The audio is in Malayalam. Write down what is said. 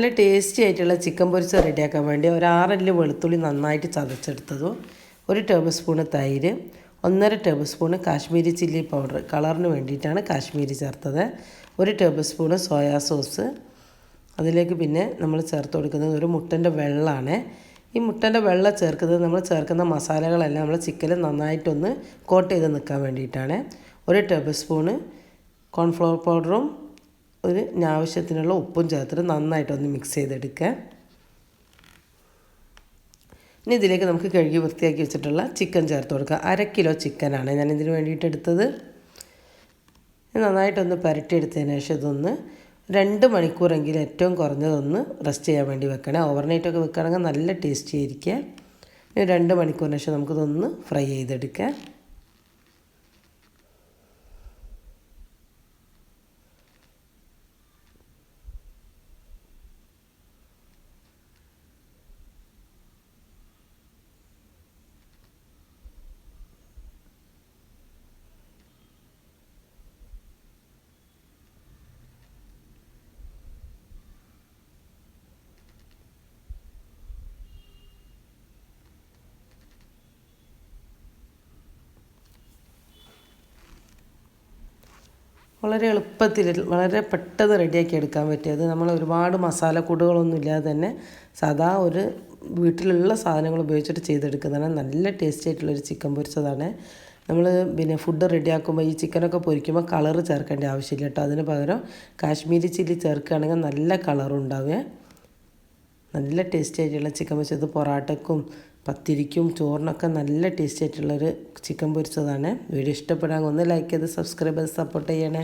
നല്ല ടേസ്റ്റി ആയിട്ടുള്ള ചിക്കൻ പൊരിച്ച് റെഡിയാക്കാൻ വേണ്ടി ഒരു ആറൽ വെളുത്തുള്ളി നന്നായിട്ട് ചതച്ചെടുത്തതും. ഒരു ടേബിൾ സ്പൂണ് തൈര് ഒന്നര table spoon Kashmiri chilli powder കളറിന് വേണ്ടിയിട്ടാണ് കാശ്മീരി ചേർത്തത്. ഒരു ടേബിൾ സ്പൂണ് സോയാ സോസ് അതിലേക്ക് പിന്നെ നമ്മൾ ചേർത്ത് കൊടുക്കുന്നത് ഒരു മുട്ടന്റെ വെള്ളമാണ്. ഈ മുട്ടന്റെ വെള്ളം ചേർക്കുന്നത് നമ്മൾ ചേർക്കുന്ന മസാലകളെല്ലാം നമ്മൾ ചിക്കനിൽ നന്നായിട്ടൊന്ന് കോട്ട് ചെയ്ത് നിൽക്കാൻ വേണ്ടിയിട്ടാണ്. ഒരു ടേബിൾ സ്പൂണ് കോൺഫ്ലവർ പൗഡറും ഒരു ആവശ്യത്തിനുള്ള ഉപ്പും ചേർത്തിട്ട് നന്നായിട്ടൊന്ന് മിക്സ് ചെയ്തെടുക്കുക. ഇനി ഇതിലേക്ക് നമുക്ക് കഴുകി വൃത്തിയാക്കി വെച്ചിട്ടുള്ള ചിക്കൻ ചേർത്ത് കൊടുക്കുക. അര കിലോ ചിക്കനാണ് ഞാൻ ഇതിന് വേണ്ടിയിട്ട് എടുത്തത്. നന്നായിട്ടൊന്ന് പുരട്ടിയെടുത്തതിന് ശേഷം ഇതൊന്ന് രണ്ട് മണിക്കൂറെങ്കിലും ഏറ്റവും കുറഞ്ഞതൊന്ന് റെസ്റ്റ് ചെയ്യാൻ വേണ്ടി വെക്കണേ. ഓവർനൈറ്റൊക്കെ വെക്കുകയാണെങ്കിൽ നല്ല ടേസ്റ്റി ആയിരിക്കുക. രണ്ട് മണിക്കൂറിന് ശേഷം നമുക്കിതൊന്ന് ഫ്രൈ ചെയ്തെടുക്കാം വളരെ എളുപ്പത്തിൽ വളരെ പെട്ടെന്ന് റെഡിയാക്കി എടുക്കാൻ പറ്റിയത് നമ്മൾ ഒരുപാട് മസാലക്കൂടുകളൊന്നും ഇല്ലാതെ തന്നെ സാധാ ഒരു വീട്ടിലുള്ള സാധനങ്ങൾ ഉപയോഗിച്ചിട്ട് ചെയ്തെടുക്കുന്നതാണ്. നല്ല ടേസ്റ്റി ആയിട്ടുള്ളൊരു ചിക്കൻ പൊരിച്ചതാണ്. നമ്മൾ പിന്നെ ഫുഡ് റെഡിയാക്കുമ്പോൾ ഈ ചിക്കനൊക്കെ പൊരിക്കുമ്പോൾ കളറ് ചേർക്കേണ്ട ആവശ്യമില്ല കേട്ടോ. അതിന് പകരം കാശ്മീരി ചില്ലി ചേർക്കുകയാണെങ്കിൽ നല്ല കളറുണ്ടാവുക നല്ല ടേസ്റ്റി ആയിട്ടുള്ള ചിക്കൻ പൊരിച്ചത്. പൊറാട്ടക്കും പത്തിരിക്കും ചോറിനൊക്കെ നല്ല ടേസ്റ്റ് ആയിട്ടുള്ളൊരു ചിക്കൻ പൊരിച്ചതാണ്. വീഡിയോ ഇഷ്ടപ്പെടാൻ ഒന്ന് ലൈക്ക് ചെയ്ത് സബ്സ്ക്രൈബ് ചെയ്ത് സപ്പോർട്ട് ചെയ്യണേ.